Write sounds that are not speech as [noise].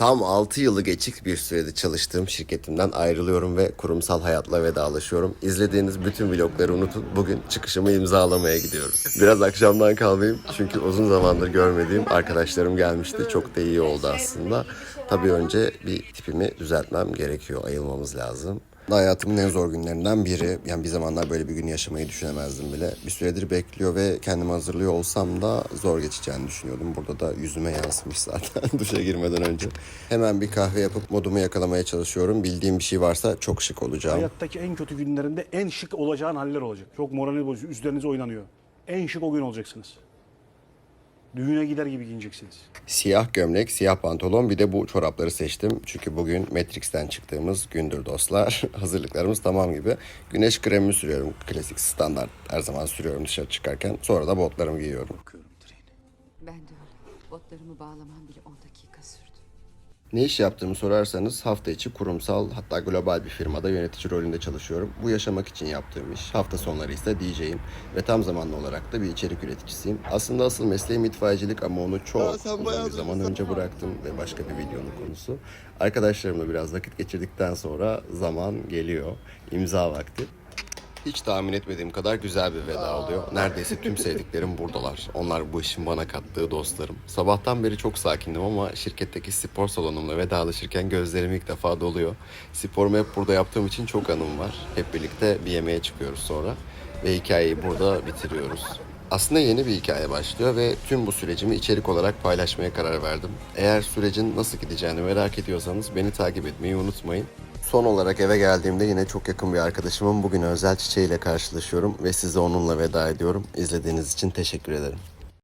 Tam 6 yılı geçik bir sürede çalıştığım şirketimden ayrılıyorum ve kurumsal hayatla vedalaşıyorum. İzlediğiniz bütün vlogları unutun. Bugün çıkışımı imzalamaya gidiyoruz. Biraz akşamdan kalmayayım çünkü uzun zamandır görmediğim arkadaşlarım gelmişti. Çok da iyi oldu aslında. Tabii önce bir tipimi düzeltmem gerekiyor. Ayılmamız lazım. Hayatımın en zor günlerinden biri. Yani bir zamanlar böyle bir gün yaşamayı düşünemezdim bile. Bir süredir bekliyor ve kendimi hazırlıyor olsam da zor geçeceğini düşünüyordum. Burada da yüzüme yansımış [laughs] zaten duşa girmeden önce. Hemen bir kahve yapıp modumu yakalamaya çalışıyorum. Bildiğim bir şey varsa çok şık olacağım. Hayattaki en kötü günlerinde en şık olacağın haller olacak. Çok morali bozuyor, üzerinize oynanıyor. En şık o gün olacaksınız. Düğüne gider gibi giyineceksiniz. Siyah gömlek, siyah pantolon bir de bu çorapları seçtim. Çünkü bugün Matrix'ten çıktığımız gündür dostlar. [laughs] Hazırlıklarımız tamam gibi. Güneş kremimi sürüyorum. Klasik standart her zaman sürüyorum dışarı çıkarken. Sonra da botlarımı giyiyorum. Bakıyorum treni. Ben de öyle. Botlarımı bağlamam bile 10 dakika sürdü. Ne iş yaptığımı sorarsanız hafta içi kurumsal hatta global bir firmada yönetici rolünde çalışıyorum. Bu yaşamak için yaptığım iş. Hafta sonları ise DJ'im ve tam zamanlı olarak da bir içerik üreticisiyim. Aslında asıl mesleğim itfaiyecilik ama onu çok uzun bir zaman önce bıraktım ve başka bir videonun konusu. Arkadaşlarımla biraz vakit geçirdikten sonra zaman geliyor. İmza vakti. Hiç tahmin etmediğim kadar güzel bir veda oluyor. Neredeyse tüm sevdiklerim buradalar. Onlar bu işin bana kattığı dostlarım. Sabahtan beri çok sakindim ama şirketteki spor salonumla vedalaşırken gözlerim ilk defa doluyor. Sporumu hep burada yaptığım için çok anım var. Hep birlikte bir yemeğe çıkıyoruz sonra. Ve hikayeyi burada bitiriyoruz. Aslında yeni bir hikaye başlıyor ve tüm bu sürecimi içerik olarak paylaşmaya karar verdim. Eğer sürecin nasıl gideceğini merak ediyorsanız beni takip etmeyi unutmayın. Son olarak eve geldiğimde yine çok yakın bir arkadaşımın bugün özel çiçeğiyle karşılaşıyorum ve size onunla veda ediyorum. İzlediğiniz için teşekkür ederim.